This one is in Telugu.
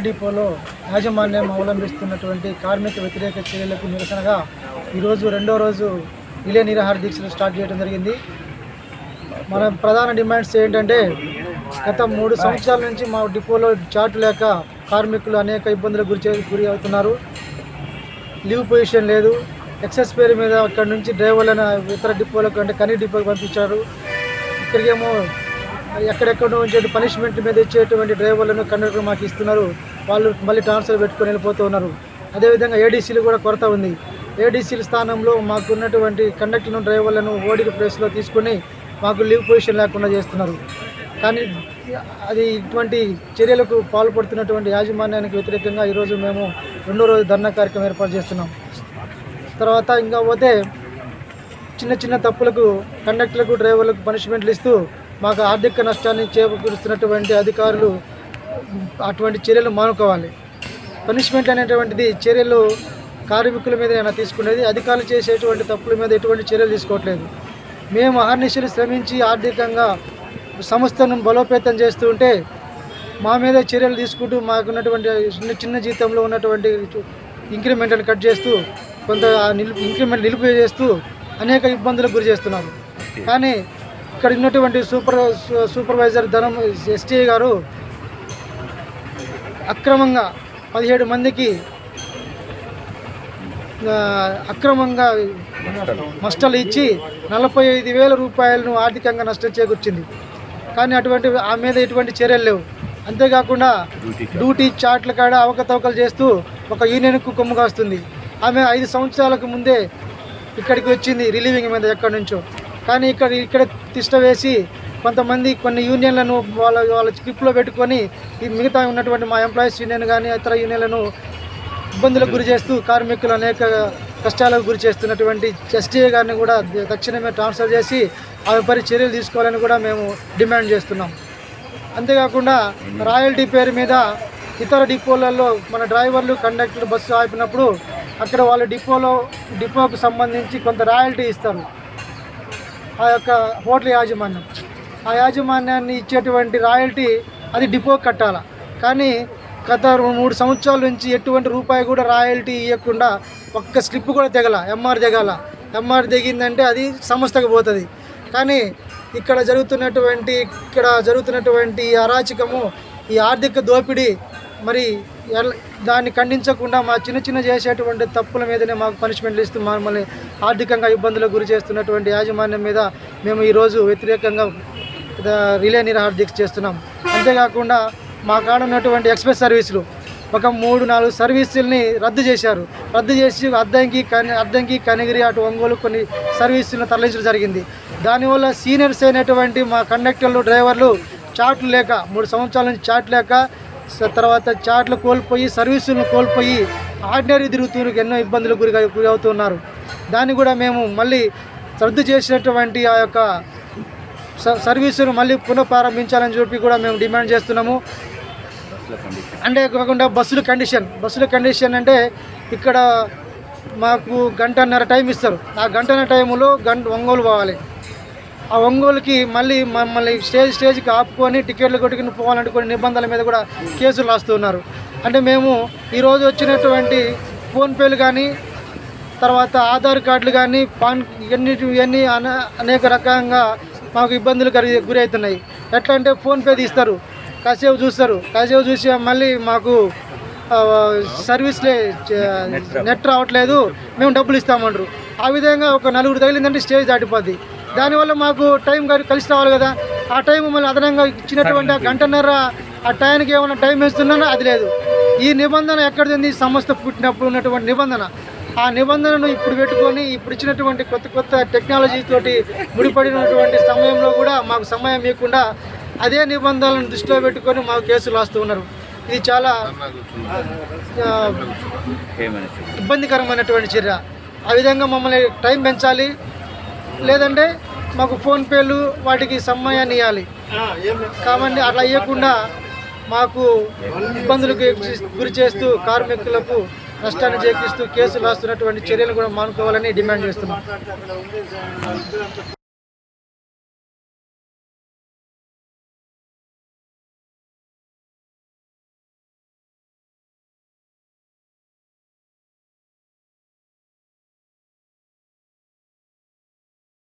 రైలు డిపోలో యాజమాన్యం అవలంబిస్తున్నటువంటి కార్మిక వ్యతిరేక చర్యలకు నిరసనగా ఈరోజు రెండో రోజు రిలే నిరాహార దీక్షలు స్టార్ట్ చేయడం జరిగింది. మన ప్రధాన డిమాండ్స్ ఏంటంటే గత మూడు సంవత్సరాల నుంచి మా డిపోలో చాటు లేక కార్మికులు అనేక ఇబ్బందులకు గురి గురి అవుతున్నారు. లీవ్ పొజిషన్ లేదు. ఎక్సెస్ పేరు మీద అక్కడ నుంచి డ్రైవర్లను ఇతర డిపోలకు అంటే కనీ డిపోకి పంపించారు. ఇక్కడికేమో ఎక్కడెక్కడ ఉంచే పనిష్మెంట్ మీద ఇచ్చేటువంటి డ్రైవర్లను కండక్టర్ మాకు ఇస్తున్నారు. వాళ్ళు మళ్ళీ ట్రాన్స్ఫర్ పెట్టుకొని వెళ్ళిపోతూ ఉన్నారు. అదేవిధంగా ఏడీసీలు కూడా కొరత ఉంది. ఏడీసీల స్థానంలో మాకు ఉన్నటువంటి కండక్టర్ను డ్రైవర్లను ఓడికి ప్లేస్లో తీసుకొని మాకు లీవ్ పొజిషన్ లేకుండా చేస్తున్నారు. కానీ అది ఇటువంటి చర్యలకు పాల్పడుతున్నటువంటి యాజమాన్యానికి వ్యతిరేకంగా ఈరోజు మేము రెండో రోజు ధర్నా కార్యక్రమం ఏర్పాటు చేస్తున్నాం. తర్వాత ఇంకా పోతే చిన్న చిన్న తప్పులకు కండక్టర్లకు డ్రైవర్లకు పనిష్మెంట్లు ఇస్తూ మాకు ఆర్థిక నష్టాన్ని చేకూరుస్తున్నటువంటి అధికారులు అటువంటి చర్యలు మానుకోవాలి. పనిష్మెంట్ అనేటువంటిది చర్యలు కార్మికుల మీద అయినా తీసుకునేది అధికారులు చేసేటువంటి తప్పుల మీద ఎటువంటి చర్యలు తీసుకోవట్లేదు. మేము అహర్నిశలు శ్రమించి ఆర్థికంగా సంస్థను బలోపేతం చేస్తూ ఉంటే మా మీద చర్యలు తీసుకుంటూ మాకున్నటువంటి చిన్న చిన్న జీతంలో ఉన్నటువంటి ఇంక్రిమెంట్ని కట్ చేస్తూ కొంత ఆ ఇంక్రిమెంట్ నిలిపివేస్తూ చేస్తూ అనేక ఇబ్బందులకు గురి చేస్తున్నారు. కానీ ఇక్కడ ఉన్నటువంటి సూపర్ సూపర్వైజర్ ధనం ఎస్టీఐ గారు అక్రమంగా పదిహేడు మందికి అక్రమంగా నష్టాలు ఇచ్చి నలభై ఐదు వేల రూపాయలను ఆర్థికంగా నష్టం చేకూర్చింది. కానీ అటువంటి ఆ మీద ఎటువంటి చర్యలు లేవు. అంతేకాకుండా డ్యూటీ చాట్ల కాడ అవకతవకలు చేస్తూ ఒక యూనియన్కు కొమ్ము కాస్తుంది ఆమె ఐదు సంవత్సరాలకు ముందే ఇక్కడికి వచ్చింది రిలీవింగ్ మీద ఎక్కడి నుంచో. కానీ ఇక్కడ ఇక్కడ తిష్ట వేసి కొంతమంది కొన్ని యూనియన్లను వాళ్ళ వాళ్ళ స్క్రిప్ట్లో పెట్టుకొని ఈ మిగతా ఉన్నటువంటి మా ఎంప్లాయీస్ యూనియన్ కానీ ఇతర యూనియన్లను ఇబ్బందులకు గురి చేస్తూ కార్మికులు అనేక కష్టాలకు గురి చేస్తున్నటువంటి ఎస్టీఏ గారిని కూడా తక్షణమే ట్రాన్స్ఫర్ చేసి ఆమెపై చర్యలు తీసుకోవాలని కూడా మేము డిమాండ్ చేస్తున్నాం. అంతేకాకుండా రాయల్టీ పేరు మీద ఇతర డిపోలలో మన డ్రైవర్లు కండక్టర్లు బస్సు ఆపినప్పుడు అక్కడ వాళ్ళ డిపోలో డిపోకు సంబంధించి కొంత రాయల్టీ ఇస్తారు. ఆ యొక్క హోటల్ యాజమాన్యం. ఆ యాజమాన్యాన్ని ఇచ్చేటువంటి రాయల్టీ అది డిపో కట్టాల. కానీ గత మూడు సంవత్సరాల నుంచి ఎటువంటి రూపాయి కూడా రాయల్టీ ఇవ్వకుండా ఒక్క స్లిప్ కూడా తెగల ఎంఆర్ తెగాల. ఎంఆర్ దిగిందంటే అది సంస్థకు పోతుంది. కానీ ఇక్కడ జరుగుతున్నటువంటి ఇక్కడ జరుగుతున్నటువంటి ఈ అరాచకము ఈ ఆర్థిక దోపిడీ మరి దాన్ని ఖండించకుండా మా చిన్న చిన్న చేసేటువంటి తప్పుల మీదనే మాకు పనిష్మెంట్లు ఇస్తూ మమ్మల్ని ఆర్థికంగా ఇబ్బందులకు గురి చేస్తున్నటువంటి యాజమాన్యం మీద మేము ఈరోజు వ్యతిరేకంగా రిలే నిరాహార దీక్ష చేస్తున్నాం. అంతేకాకుండా మా కాడ ఉన్నటువంటి ఎక్స్ప్రెస్ సర్వీసులు ఒక మూడు నాలుగు సర్వీసుల్ని రద్దు చేశారు. రద్దు చేసి అద్దంకి కని అద్దంకి కనిగిరి అటు ఒంగోలు కొన్ని సర్వీసులను తరలించడం జరిగింది. దానివల్ల సీనియర్స్ అయినటువంటి మా కండక్టర్లు డ్రైవర్లు చాట్లు లేక మూడు సంవత్సరాల నుంచి చాట్ లేక తర్వాత చాట్లు కోల్పోయి సర్వీసులను కోల్పోయి ఆర్డినరీ తిరుగుతూ ఎన్నో ఇబ్బందులకు గురి గురి అవుతున్నారు. దాన్ని కూడా మేము మళ్ళీ రద్దు చేసినటువంటి ఆ యొక్క సర్వీసును మళ్ళీ పునఃప్రారంభించాలని చెప్పి కూడా మేము డిమాండ్ చేస్తున్నాము. అంటే కాకుండా బస్సుల కండిషన్. బస్సుల కండిషన్ అంటే ఇక్కడ మాకు గంటన్నర టైం ఇస్తారు. ఆ గంటన్నర టైంలో గంట ఒంగోలు పోవాలి. ఆ ఒంగోలుకి మళ్ళీ మమ్మల్ని స్టేజ్ స్టేజ్కి ఆపుకొని టికెట్లు కొట్టుకుని పోవాలంటే కొన్ని నిబంధనల మీద కూడా కేసులు రాస్తున్నారు. అంటే మేము ఈరోజు వచ్చినటువంటి ఫోన్పేలు కానీ తర్వాత ఆధార్ కార్డులు కానీ పాన్ ఇవన్నీ ఇవన్నీ అనేక రకంగా మాకు ఇబ్బందులు కరి గురి అవుతున్నాయి ఎట్లా అంటే ఫోన్పే తీస్తారు. కాసేపు చూస్తారు. కాసేపు చూసి మళ్ళీ మాకు సర్వీస్లే నెట్ రావట్లేదు. మేము డబ్బులు ఇస్తామంటారు ఆ విధంగా ఒక నలుగురు తగిలిందంటే స్టేజ్ దాటిపోద్ది. దానివల్ల మాకు టైం కలిసి రావాలి కదా. ఆ టైం మళ్ళీ అదనంగా ఇచ్చినటువంటి ఆ గంటన్నర ఆ టైంకి ఏమైనా టైం వేస్తున్నానో అది లేదు. ఈ నిబంధన ఎక్కడిది? సంస్థ పుట్టినప్పుడు ఉన్నటువంటి నిబంధన. ఆ నిబంధనను ఇప్పుడు పెట్టుకొని ఇప్పుడు ఇచ్చినటువంటి కొత్త కొత్త టెక్నాలజీ తోటి ముడిపడినటువంటి సమయంలో కూడా మాకు సమయం ఇవ్వకుండా అదే నిబంధనలను దృష్టిలో పెట్టుకొని మాకు కేసులు రాస్తూ ఉన్నారు. ఇది చాలా ఇబ్బందికరమైనటువంటి చర్య. ఆ విధంగా మమ్మల్ని టైం పెంచాలి. లేదంటే మాకు ఫోన్పేలు వాటికి సమయాన్ని ఇవ్వాలి కాబట్టి అట్లా ఇవ్వకుండా మాకు ఇబ్బందులకు గురి చేస్తూ కార్మికులకు నష్టాన్ని చేకూరుస్తూ కేసులు రాస్తున్నటువంటి చర్యలు కూడా మానుకోవాలని డిమాండ్ చేస్తున్నాం.